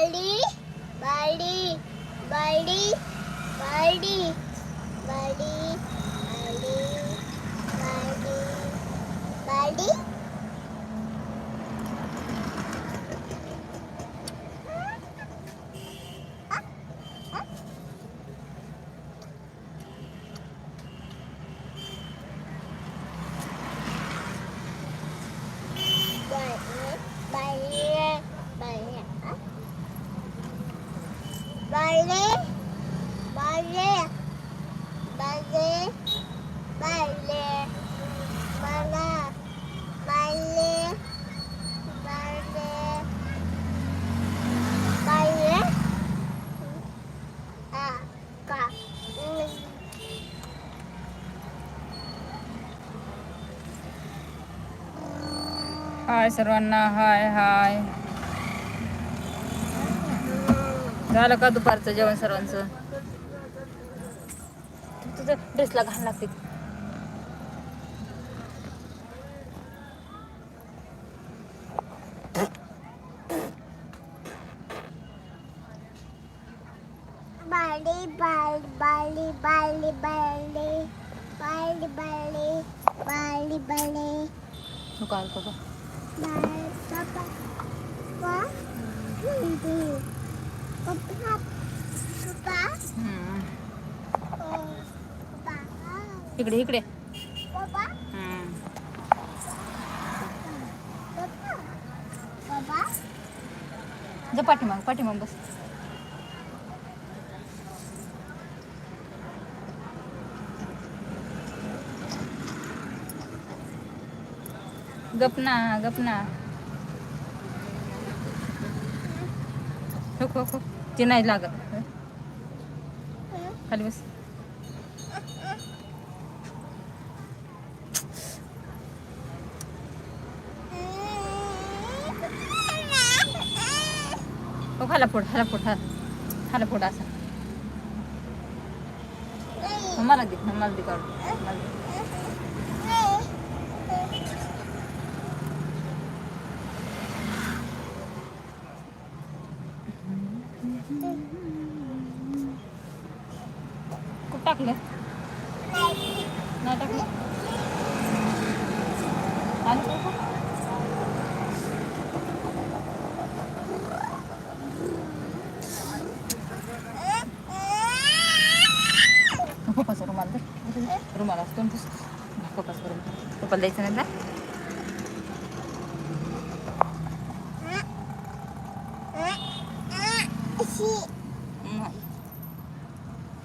படி படி படி படி படி படி படி படி. हाय सर्वांना हाय हाय. झालं का दुपारचं जेवण सर्वांचं? तुझं ड्रेसला घाण लागते. बाल बालडी बालडी बालडी बालडी नको आलं का बाल पप्पा इकडे इकडे. जा पाठीमाग पाठीमाग बस. गपना गपना हो हो हो. ते नाही लागत. खाली बस. हो खाला फोड खाला फोड हा. खाला फोड असा. हो, मला दे मला दे काढून मला दे. कुठं टाकलं नाही टाकलं आलं का इथं? पप्पाचा रुमाल दे रुमाल असतो ना पुस पप्पाचा रुमाल पप्पाला द्यायचं नाही का नाही.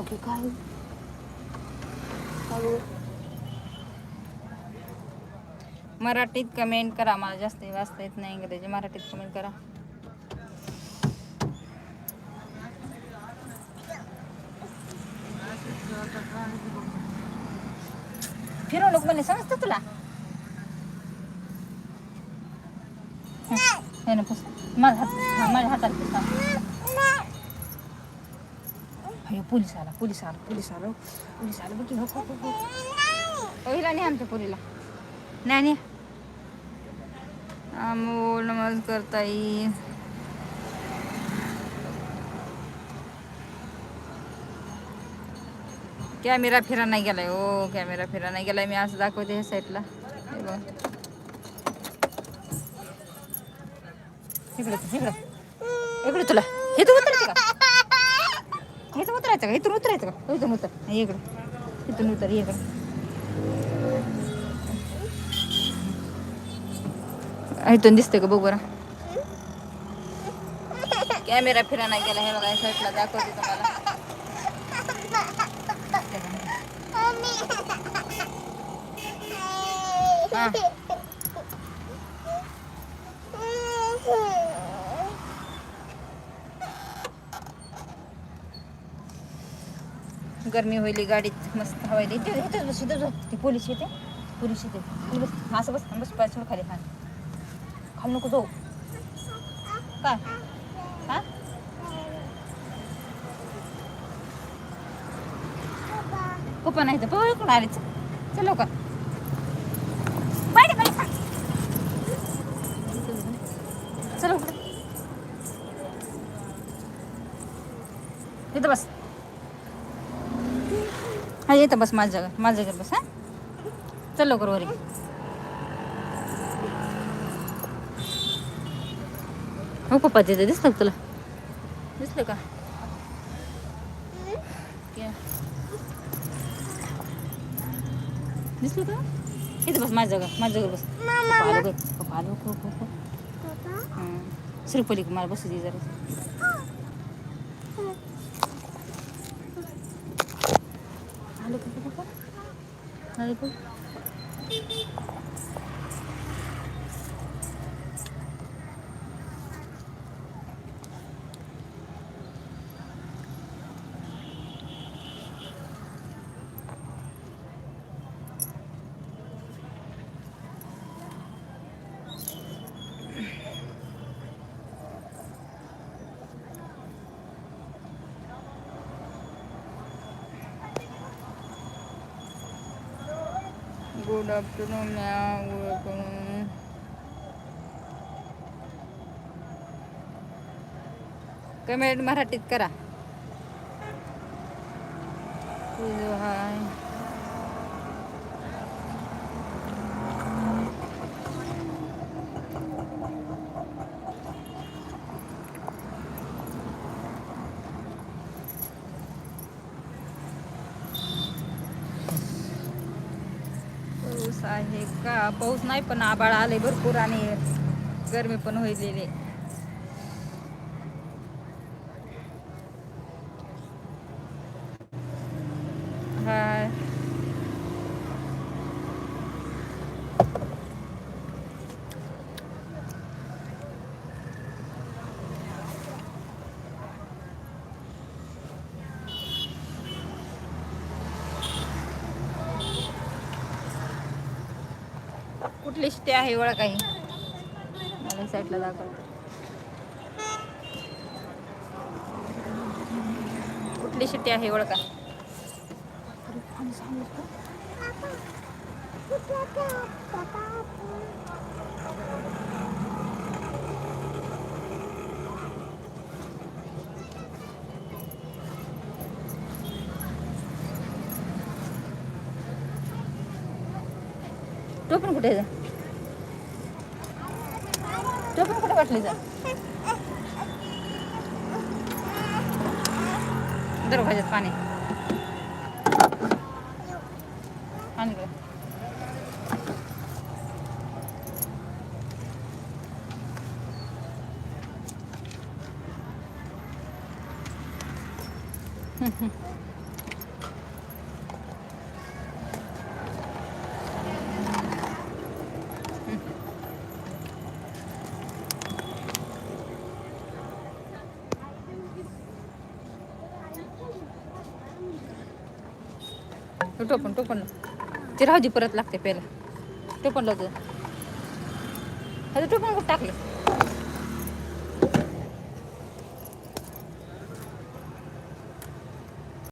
ओके काय मराठीत कमेंट करा. मला जास्त वाचता येत नाही इंग्रजी. मराठीत कमेंट करा. फिरवणूक म्हणले समजतं तुला? हे माझ्या हात हा, माझ्या हातात पुस हा. पोलीस आला पोलीस आला पोलीस आला पोलीस आला बघ की, हो, हो, हो, हो. हिला नाही आमच्या पोरीला. नाही नाही अमोल नमस्कार ताई कॅमेरा फिरा नाही गेलाय ओ कॅमेरा फिरा नाही गेलाय. मी असं दाखवते ह्या साईडला हे बघ. इकडे इकडे. इकडे तुला. हे तू उतरायचं का? इथून उतरायचं का? इथून उतरायचं का? इथून उतर. इकडं. इथून उतर इकडं. इथून दिसतंय का? बघ बरं. कॅमेरा फिरा नाही गेला हे बघा साईडला दाखवते तुम्हाला. हा. गरमी होईल गाडीत मस्त हवायला इथे इथेच बस इथेच बस. ती पोलीस येते. पोलीस येते. बस असं बस बस पाय सोड खाली. हा. खाली नको जाऊ. काय? हा? पप्पा नाही तर पप्पा कोण आले. चल का लवकर बाहेर ये, बाहेर ये. चल लवकर इथं बस हा येतं बस माझ्या जागा माझ्या जागेवर बस हा. चल लवकर वरी हो पप्पा तिथे दिसलं का तुला? दिसलं का? दिसलं का? इथं बस माझ्या जागा माझ्या जागेवर बस. आलो गं. पप्पा आलो हो. पप्पा हं. श्रीपली मला बसू दे जरा आलो का पप्पा आलो गुड आफ्टरनून मॅम कमेंट मराठीत करा. हाय पाऊस आहे का? पाऊस नाही पण आबाळ आले भरपूर आणि गरमी पण होईलेली हाय कुठली शिटी आहे ओळख काही? मला साईडला दाखवतो कुठली शिट्टी आहे ओळखा तो पण कुठे जा झोपून कुठे वाटली जा? दरवाज्यात पाणी. Mm-hmm. टोपण टोपण. ते राहू दे परत लागते पहिला. टोपण लावतो आता टोपण टाकलं?